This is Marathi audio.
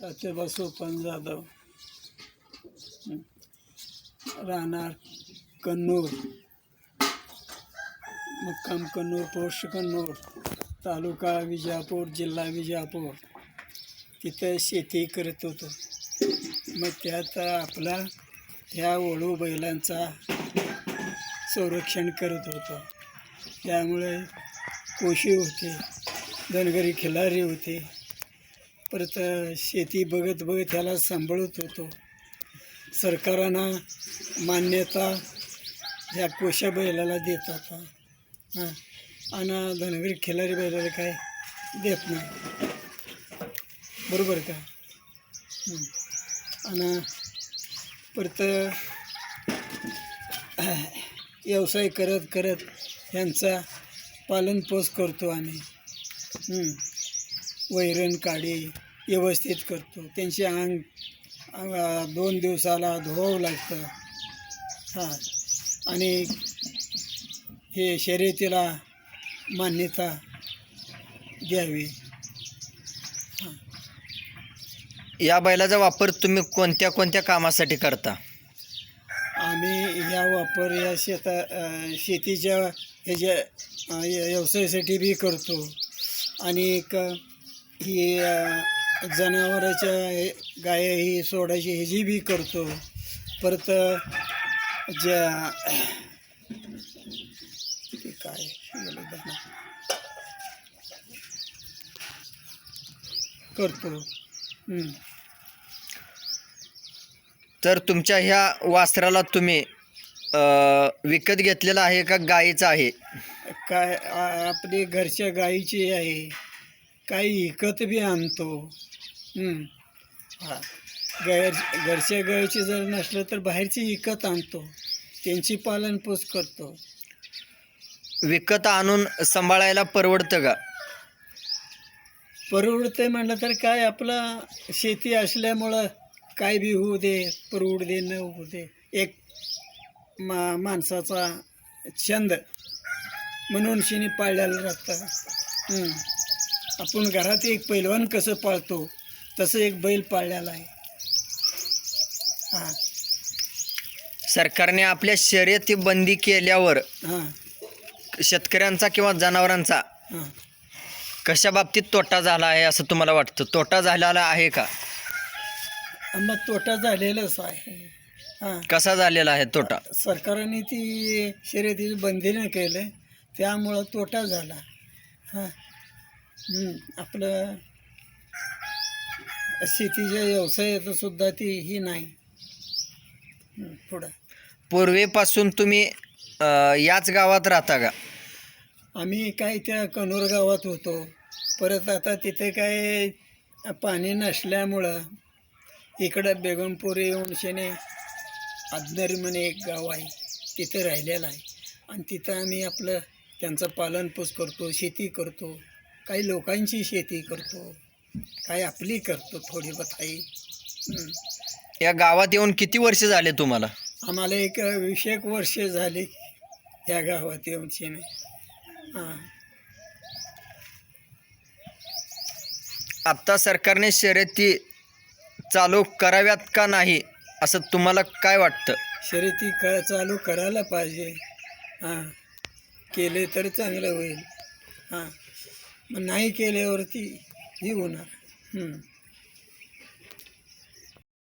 त्याचे बसोपन जाधव राहणार कन्नूर. मुक्काम कन्नूर पोस्ट कन्नूर तालुका विजापूर जिल्हा विजापूर. तिथं शेती करत होतो. मग त्यात आपला ह्या ओळू बैलांचा संरक्षण करत होतो. त्यामुळे कोशी होते धनगरी खिलारी होते. परत शेती बघत बघत ह्याला सांभाळत होतो. सरकारांना मान्यता ह्या कोशा बैलाला देत होता हां. आणि धनगरी खिलारी बैलाला काय देत नाही. बरोबर का? आणि परत व्यवसाय करत करत यांचा पालनपोष करतो आम्ही. वैरण काढी व्यवस्थित करतो. त्यांचे अंग अंग दोन दिवसाला धुवावं लागतं. हां. आणि हे शर्यतीला मान्यता द्यावी. या बैलाचा वापर तुम्ही कोणत्या कोणत्या कामासाठी करता? आम्ही ह्या वापर या शेता शेतीच्या ह्याच्या या- व्यवसायासाठी बी करतो. आणि एक ही जनावराच्या हे- गाय ही सोडायची ह्याची बी करतो परत ज्या काय. करतो. तर तुमच्या ह्या वास्त्राला तुम्ही विकत घेतलेला आहे का गाईचा आहे काय आपली घरच्या गाईची आहे काही विकत बी आणतो. हं. घर घरच्या गाईची जर नसलं तर बाहेरची विकत आणतो. त्यांची पालनपोष करतो. विकत आणून सांभाळायला परवडतं का? परवडते म्हणलं तर काय आपला शेती असल्यामुळं काय बी होऊ दे परवड दे न होऊ दे. एक मा माणसाचा छंद म्हणून शिनी पाळलेलं राहतं. हं. आपण घरात एक पैलवान कसं पाळतो तसं एक बैल पाळलेला आहे. हां. सरकारने आपल्या शर्यती बंदी केल्यावर हां. शेतकऱ्यांचा किंवा जनावरांचा हां. कशा बाबतीत तोटा झाला आहे असं तुम्हाला वाटतं? तोटा झालेला आहे का? मग तोटा झालेलाच आहे. हां. कसा झालेला आहे तोटा? सरकारने ती शर्यतीची बंदीनं केलं त्यामुळं तोटा झाला. हं, आपलं शेतीच्या व्यवसायात सुद्धा ती ही नाही. पुढं. पूर्वीपासून तुम्ही अ, याच गावात राहता का? आम्ही काय त्या कनोर गावात होतो. परत आता तिथे काय पाणी नसल्यामुळं इकडं बेगमपूर येऊन शेने आदनरी म्हणून एक गाव आहे तिथे राहिलेलं आहे. आणि तिथं आम्ही आपलं त्यांचं पालनपोष करतो शेती करतो. काही लोकांची शेती करतो काही आपली करतो थोडी बथाई. या गावात येऊन किती वर्ष झाले तुम्हाला? आम्हाला एक वीस एक वर्ष झाली या गावात येऊन शेने हां. आत्ता सरकारने शर्यती चालू कराव्यात का नाही असं तुम्हाला काय वाटतं? शर्यती क चालू करायला पाहिजे. हां. केले तर चांगलं होईल. हां. मग नाही केल्यावरती ही होणार.